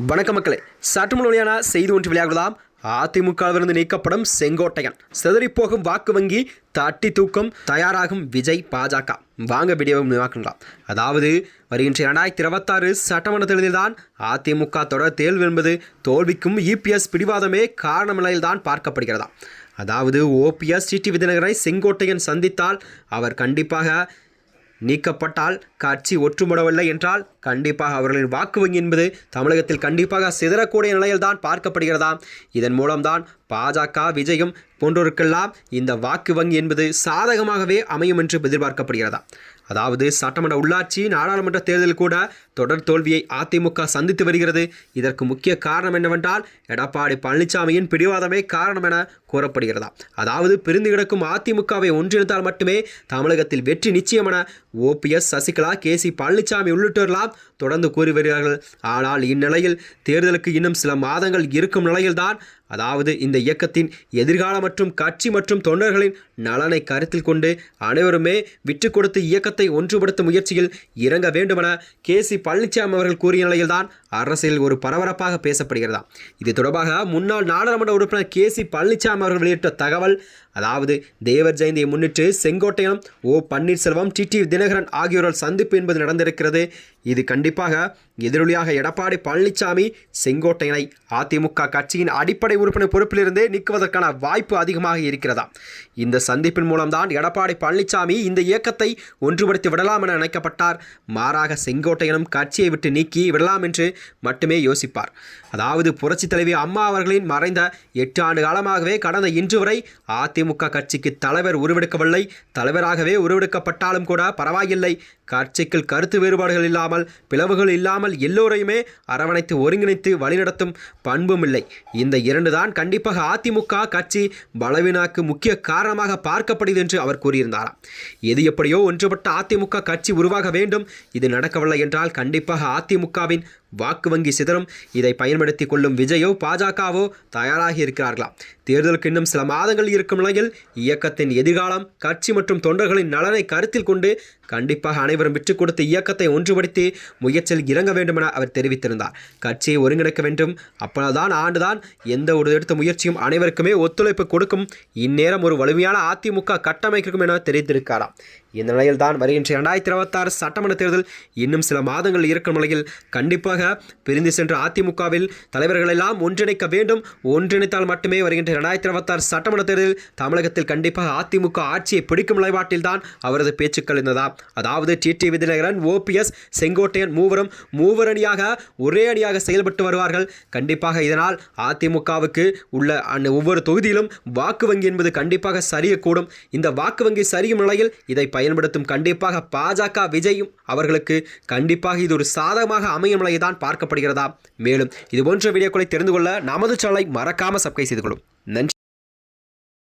வணக்க மக்களே. சற்று வழியான செய்தி ஒன்று விளையாடலாம் அதிமுகவிலிருந்து நீக்கப்படும் செங்கோட்டையன். சிதறிப்போகும் வாக்கு வங்கி தட்டி தூக்கம் தயாராகும் விஜய் பாஜக. வாங்க வீடியோவை நிவாக்கலாம் அதாவது வருகின்ற இரண்டாயிரத்தி இருபத்தாறு சட்டமன்ற தேர்தலில்தான் அதிமுக தொடர் தேர்வு என்பது தோல்விக்கும் இபிஎஸ் பிடிவாதமே காரண நிலையில்தான் பார்க்கப்படுகிறதா. அதாவது ஓபிஎஸ் டிடி விதிநகரை செங்கோட்டையன் சந்தித்தால் அவர் கண்டிப்பாக நீக்கப்பட்டால் கட்சி ஒற்றுமுடவில்லை என்றால் கண்டிப்பாக அவர்களின் வாக்கு வங்கி என்பது தமிழகத்தில் கண்டிப்பாக சிதறக்கூடிய நிலையில்தான் பார்க்கப்படுகிறதாம் இதன் மூலம்தான் பாஜக விஜயம் போன்றோருக்கெல்லாம் இந்த வாக்கு வங்கி என்பது சாதகமாகவே அமையும் என்று எதிர்பார்க்கப்படுகிறதா? அதாவது சட்டமன்ற உள்ளாட்சி நாடாளுமன்ற தேர்தலில் கூட தொடர் தோல்வியை அதிமுக சந்தித்து வருகிறது. இதற்கு முக்கிய காரணம் என்னவென்றால் எடப்பாடி பழனிசாமியின் பிடிவாதமே காரணம் என கூறப்படுகிறதா? அதாவது பிரிந்து கிடக்கும் அதிமுகவை ஒன்றிணைத்தால் மட்டுமே தமிழகத்தில் வெற்றி நிச்சயம் என OPS Sasikala K C Palaniswami உள்ளிட்டோரெல்லாம் தொடர்ந்து கூறி வருகிறார்கள். ஆனால் இந்நிலையில் தேர்தலுக்கு இன்னும் சில மாதங்கள் இருக்கும் நிலையில்தான் அதாவது இந்த இயக்கத்தின் எதிர்கால மற்றும் கட்சி மற்றும் தொண்டர்களின் நலனை கருத்தில் கொண்டு அனைவருமே விட்டு கொடுத்து இயக்கத்தை ஒன்றுபடுத்தும் முயற்சியில் இறங்க வேண்டுமென கே சி பழனிசாமி அவர்கள் கூறிய நிலையில்தான் அரசியல் ஒரு பரபரப்பாக பேசப்படுகிறதா. இது தொடர்பாக முன்னாள் நாடாளுமன்ற உறுப்பினர் கே சி பழனிசாமி அவர்கள் வெளியிட்ட தகவல் அதாவது தேவர் ஜெயந்தியை முன்னிட்டு செங்கோட்டையனம் ஓ பன்னீர்செல்வம் டிடி தினகரன் ஆகியோரால் சந்திப்பு என்பது நடந்திருக்கிறது. இது கண்டிப்பாக எதிரொலியாக எடப்பாடி பழனிசாமி செங்கோட்டையனை அதிமுக கட்சியின் அடிப்படை உறுப்பினர் பொறுப்பிலிருந்தே நீக்குவதற்கான வாய்ப்பு அதிகமாக இருக்கிறதா? இந்த சந்திப்பின் மூலம்தான் எடப்பாடி பழனிசாமி இந்த இயக்கத்தை ஒன்றுபடுத்தி விடலாம் என நினைக்கப்பட்டார். மாறாக செங்கோட்டையனும் கட்சியை விட்டு நீக்கி விடலாம் என்று மட்டுமே யோசிப்பார். அதாவது புரட்சித் தலைவி அம்மா அவர்களின் மறைந்த எட்டு ஆண்டு காலமாகவே கடந்த இன்று வரை அதிமுக கட்சிக்கு தலைவர் உருவெடுக்கவில்லை. தலைவராகவே உருவெடுக்கப்பட்டாலும் கூட பரவாயில்லை. கட்சிக்குள் கருத்து வேறுபாடுகள் இல்லாமல் பிளவுகள் இல்லாமல் எல்லோரையுமே அரவணைத்து ஒருங்கிணைத்து வழிநடத்தும் பண்பும் இல்லை. இந்த இரண்டு தான் கண்டிப்பாக அதிமுக கட்சி பலவீனாக்கு முக்கிய காரணமாக பார்க்கப்படுது என்று அவர் கூறியிருந்தாராம் எது எப்படியோ ஒன்றுபட்ட அதிமுக கட்சி உருவாக வேண்டும். இது நடக்கவில்லை என்றால் கண்டிப்பாக அதிமுகவின் வாக்கு வங்கி சிதறும். இதை பயன்படுத்தி கொள்ளும் விஜயோ பாஜகவோ தயாராகி இருக்கிறார்களாம் தேர்தலுக்கு இன்னும் சில மாதங்கள் இருக்கும் நிலையில் இயக்கத்தின் எதிர்காலம் கட்சி மற்றும் தொண்டர்களின் நலனை கருத்தில் கொண்டு கண்டிப்பாக அனைவரும் விட்டுக் கொடுத்து இயக்கத்தை ஒன்றுபடுத்தி முயற்சியில் இறங்க வேண்டும் என அவர் தெரிவித்திருந்தார். கட்சியை ஒருங்கிணைக்க வேண்டும். அப்போதான் ஆண்டுதான் எந்த ஒரு எடுத்த முயற்சியும் அனைவருக்குமே ஒத்துழைப்பு கொடுக்கும். இந்நேரம் ஒரு வலிமையான அதிமுக கட்டமைக்கும் என தெரிவித்திருக்காராம் இந்த நிலையில் தான் வருகின்ற இரண்டாயிரத்தி இருபத்தாறு சட்டமன்ற தேர்தல் இன்னும் சில மாதங்கள் இருக்கும் நிலையில் கண்டிப்பாக பிரிந்து சென்ற அதிமுகவில் தலைவர்களெல்லாம் ஒன்றிணைக்க வேண்டும். ஒன்றிணைத்தால் மட்டுமே வருகின்ற இரண்டாயிரத்தி இருபத்தாறு சட்டமன்ற தேர்தலில் தமிழகத்தில் கண்டிப்பாக அதிமுக ஆட்சியை பிடிக்கும் நிலைப்பாட்டில் தான் அவரது பேச்சுக்கள் இருந்ததா? அதாவது டிடி விதிநகரன் ஓபிஎஸ் செங்கோட்டையன் மூவரும் மூவரணியாக ஒரே அணியாக செயல்பட்டு வருவார்கள். கண்டிப்பாக இதனால் அதிமுகவுக்கு உள்ள அந்த ஒவ்வொரு தொகுதியிலும் வாக்கு வங்கி என்பது கண்டிப்பாக சரியக்கூடும். இந்த வாக்கு வங்கி சரியும் நிலையில் இதை பயன்படுத்தும் கண்டிப்பாக பாஜக விஜயும் அவர்களுக்கு கண்டிப்பாக இது ஒரு சாதகமாக அமையும் நிலையை தான் பார்க்கப்படுகிறதா? மேலும் இது போன்ற வீடியோக்களை தெரிந்து கொள்ள நமது சேனலை மறக்காம சப்ஸ்கிரைப் செய்து கொள்ளும். நன்றி.